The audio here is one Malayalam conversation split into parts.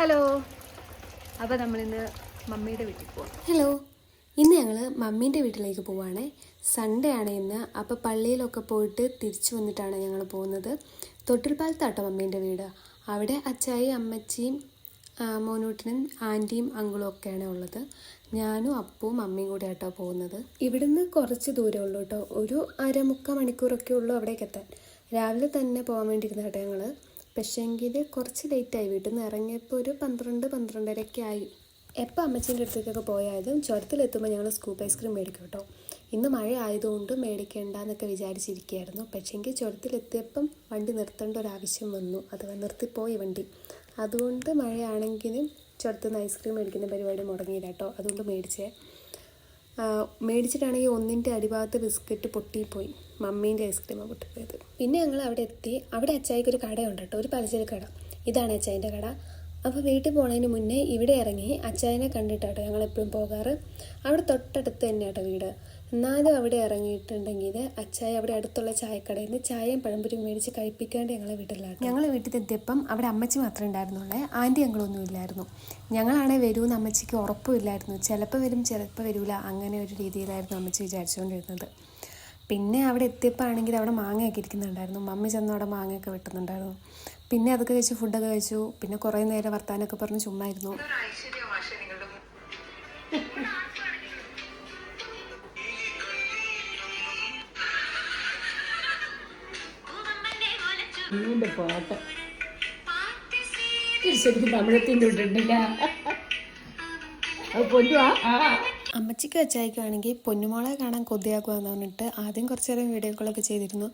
ഹലോ. അപ്പോൾ നമ്മളിന്ന് മമ്മിയുടെ വീട്ടിൽ പോവാം. ഹലോ. ഇന്ന് ഞങ്ങൾ മമ്മീന്റെ വീട്ടിലേക്ക് പോവാണേ. സൺഡേ ആണ് ഇന്ന്. അപ്പോൾ പള്ളിയിലൊക്കെ പോയിട്ട് തിരിച്ചു വന്നിട്ടാണ് ഞങ്ങൾ പോകുന്നത്. തൊട്ടിൽപ്പാലത്താട്ടോ മമ്മീന്റെ വീട്. അവിടെ അച്ചായി അമ്മച്ചിയും മോനൂട്ടനും ആന്റിയും അങ്കിളും ഒക്കെയാണ് ഉള്ളത്. ഞാനും അപ്പവും അമ്മയും കൂടെ ആട്ടോ പോകുന്നത്. ഇവിടുന്ന് കുറച്ച് ദൂരമേ ഉള്ളൂ കേട്ടോ ഒരു അരമുക്കാൽ മണിക്കൂറൊക്കെ ഉള്ളൂ അവിടേക്ക് എത്താൻ. രാവിലെ തന്നെ പോകാൻ വേണ്ടിയിരുന്ന കേട്ടോ ഞങ്ങൾ പക്ഷേങ്കിൽ കുറച്ച് ലേറ്റായി. വീട്ടിൽ നിന്ന് ഇറങ്ങിയപ്പോൾ ഒരു പന്ത്രണ്ട് പന്ത്രണ്ടരയൊക്കെ ആയി. എപ്പോൾ അമ്മച്ചീന്റെ അടുത്തേക്കൊക്കെ പോയാലും ചുരത്തിലെത്തുമ്പോൾ ഞങ്ങൾ സ്കൂപ്പ് ഐസ്ക്രീം മേടിക്കും കേട്ടോ ഇന്ന് മഴ ആയതുകൊണ്ട് മേടിക്കേണ്ടെന്നൊക്കെ വിചാരിച്ചിരിക്കുകയായിരുന്നു പക്ഷേങ്കിൽ ചുരത്തിലെത്തിയപ്പം വണ്ടി നിർത്തേണ്ട ഒരു ആവശ്യം വന്നു. അഥവാ നിർത്തിപ്പോയി വണ്ടി. അതുകൊണ്ട് മഴയാണെങ്കിലും ചുരത്തുനിന്ന് ഐസ്ക്രീം മേടിക്കുന്ന പരിപാടി മുടങ്ങിയില്ല കേട്ടോ അതുകൊണ്ട് മേടിച്ചേ. മേടിച്ചിട്ടാണെങ്കിൽ ഒന്നിന്റെ അടിഭാഗത്ത് ബിസ്ക്കറ്റ് പൊട്ടിപ്പോയി. മമ്മീന്റെ ഐസ്ക്രീമാണ് പൊട്ടിപ്പോയത്. പിന്നെ ഞങ്ങൾ അവിടെ എത്തി. അവിടെ അച്ചായിക്ക് ഒരു കടയുണ്ട് കേട്ടോ. ഒരു പലചരക്ക് കട. ഇതാണ് അച്ചായന്റെ കട. അപ്പോൾ വീട്ടിൽ പോണതിന് മുന്നേ ഇവിടെ ഇറങ്ങി അച്ചായനെ കണ്ടിട്ടാട്ടോ ഞങ്ങൾ എപ്പോഴും പോകാറ്. അവിടെ തൊട്ടടുത്ത് തന്നെ കേട്ടോ വീട്. എന്നാലും അവിടെ ഇറങ്ങിയിട്ടുണ്ടെങ്കിൽ അച്ചായ അവിടെ അടുത്തുള്ള ചായക്കടയിൽ നിന്ന് ചായയും പഴംപൊരിയും മേടിച്ച് കഴിപ്പിക്കാണ്ട് ഞങ്ങളെ വീട്ടിലാണ് ഞങ്ങൾ വീട്ടിൽ എത്തിയപ്പം അവിടെ അമ്മച്ചി മാത്രമേ ഉണ്ടായിരുന്നുള്ളേ. ആന്റി ഞങ്ങളൊന്നും ഇല്ലായിരുന്നു. ഞങ്ങളാണെങ്കിൽ വരുമെന്ന് അമ്മച്ചിക്ക് ഉറപ്പുമില്ലായിരുന്നു ചിലപ്പോൾ വരും ചിലപ്പോൾ വരില്ല അങ്ങനെ ഒരു രീതിയിലായിരുന്നു അമ്മച്ചി വിചാരിച്ചുകൊണ്ടിരുന്നത്. പിന്നെ അവിടെ എത്തിയപ്പോൾ ആണെങ്കിൽ അവിടെ മാങ്ങയൊക്കെ ഇരിക്കുന്നുണ്ടായിരുന്നു. മമ്മി ചെന്ന് അവിടെ മാങ്ങയൊക്കെ വെട്ടുന്നുണ്ടായിരുന്നു. പിന്നെ അതൊക്കെ കഴിച്ച് ഫുഡൊക്കെ കഴിച്ചു. പിന്നെ കുറേ നേരം വർത്താനൊക്കെ പറഞ്ഞ് ചുമ്മാ നീണ്ട പാട്ട്. ശരിക്കും തമിഴത്തിന്റെ വിട്ടിട്ടില്ല അത് പൊന്നുവാ? ആ. അമ്മച്ചിക്ക് വെച്ചായിക്കുവാണെങ്കിൽ പൊന്നുമോളെ കാണാൻ കൊതിയാക്കുമെന്ന് പറഞ്ഞിട്ട് ആദ്യം കുറച്ച് നേരം വീഡിയോ കോളൊക്കെ ചെയ്തിരുന്നു.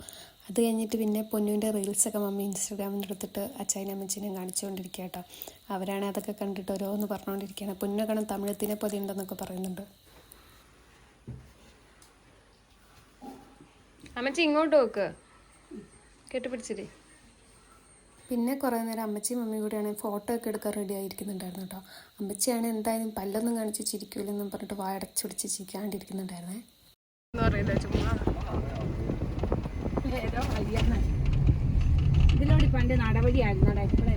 അത് കഴിഞ്ഞിട്ട് പിന്നെ പൊന്നുവിന്റെ റീൽസൊക്കെ മമ്മി ഇൻസ്റ്റാഗ്രാമിൽ എടുത്തിട്ട് അച്ചായനും അമ്മച്ചിനെയും കാണിച്ചുകൊണ്ടിരിക്കുക കേട്ടോ. അവരാണ് അതൊക്കെ കണ്ടിട്ട് ഓരോന്ന് പറഞ്ഞുകൊണ്ടിരിക്കുകയാണ്. പൊന്നു കാണാൻ തമിഴത്തിനെ പൊതി ഉണ്ടെന്നൊക്കെ പറയുന്നുണ്ട്. അമ്മച്ചി ഇങ്ങോട്ട് നോക്ക്. കെട്ടിപ്പിടിച്ചില്ലേ പിന്നെ കുറേ നേരം അമ്മച്ചിയും മമ്മിയും കൂടെയാണ് ഫോട്ടോ ഒക്കെ എടുക്കാൻ റെഡി ആയിരിക്കുന്നുണ്ടായിരുന്നു കേട്ടോ. അമ്മച്ചിയാണ് എന്തായാലും പല്ലൊന്നും കാണിച്ച് ചിരിക്കൂലെന്നും പറഞ്ഞിട്ട് വായടച്ചുടിച്ച് ചിരിക്കാണ്ടിരിക്കുന്നുണ്ടായിരുന്നേ. എന്ന് പറയില്ല ചുമ്മാ ഏതോ കല്യാണം ഇതിലൂടെ പണ്ട് നടപടിയായിരുന്നു ആയിരുന്നു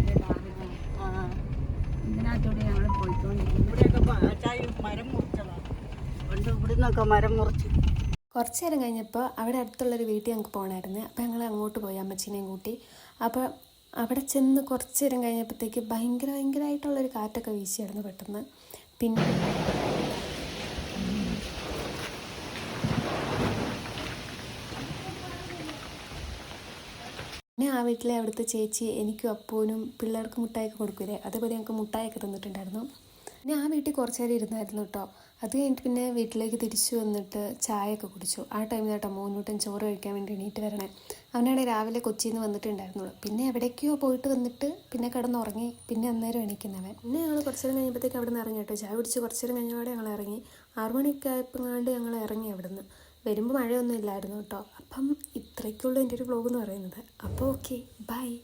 ഇതിനകത്തൂടെ ഞങ്ങൾ പോയിക്കൊണ്ടിരിക്കും ഇവിടെയൊക്കെ ചായ മരം മുറിച്ചതാണ് പണ്ട് ഇവിടുന്നൊക്കെ മരം മുറിച്ച്. കുറച്ച് നേരം കഴിഞ്ഞപ്പോൾ അവിടെ അടുത്തുള്ളൊരു വീട്ടിൽ ഞങ്ങൾക്ക് പോകണമായിരുന്നു അപ്പോൾ ഞങ്ങൾ അങ്ങോട്ട് പോയി അമ്മച്ചീനെയും കൂട്ടി. അപ്പോൾ അവിടെ ചെന്ന് കുറച്ച് നേരം കഴിഞ്ഞപ്പോഴത്തേക്ക് ഭയങ്കര ഭയങ്കരമായിട്ടുള്ളൊരു കാറ്റൊക്കെ വീശിയായിരുന്നു പെട്ടെന്ന്. പിന്നെ പിന്നെ ആ വീട്ടിലെ അവിടുത്തെ ചേച്ചി എനിക്കും അപ്പൂനും പിള്ളേർക്ക് മുട്ടായൊക്കെ കൊടുക്കൂലേ? അതേപോലെ ഞങ്ങൾക്ക് മുട്ടായൊക്കെ തന്നിട്ടുണ്ടായിരുന്നു. ആ വീട്ടിൽ കുറച്ച് നേരം ഇരുന്നായിരുന്നു കേട്ടോ. അത് കഴിഞ്ഞിട്ട് പിന്നെ വീട്ടിലേക്ക് തിരിച്ചു വന്നിട്ട് ചായയൊക്കെ കുടിച്ചു. ആ ടൈമിൽ കേട്ടോ മൂന്നൂട്ടൻ ചോറ് കഴിക്കാൻ വേണ്ടി എണീറ്റ് വരണേ. അവനാണെങ്കിൽ രാവിലെ കൊച്ചിയിൽ നിന്ന് വന്നിട്ടുണ്ടായിരുന്നുള്ളൂ. പിന്നെ എവിടേക്കോ പോയിട്ട് വന്നിട്ട് പിന്നെ കിടന്നുറങ്ങി. പിന്നെ അന്നേരം എണീക്കുന്നവൻ. പിന്നെ ഞങ്ങൾ കുറച്ച് നേരം കഴിയുമ്പോഴത്തേക്ക് അവിടെ നിന്ന് ഇറങ്ങി കേട്ടോ. ചായ കുടിച്ച് കുറച്ച് നേരം കഴിഞ്ഞപാടെ ഞങ്ങൾ ഇറങ്ങി. ആറു മണിക്കായപ്പങ്ങാണ്ട് ഞങ്ങൾ ഇറങ്ങി അവിടെ നിന്ന് വരുമ്പോൾ മഴയൊന്നും ഇല്ലായിരുന്നു കേട്ടോ. അപ്പം ഇത്രയ്ക്കുള്ളൂ എന്റെ ഒരു വ്ലോഗ് എന്ന് പറയുന്നത്. അപ്പോൾ ഓക്കെ ബൈ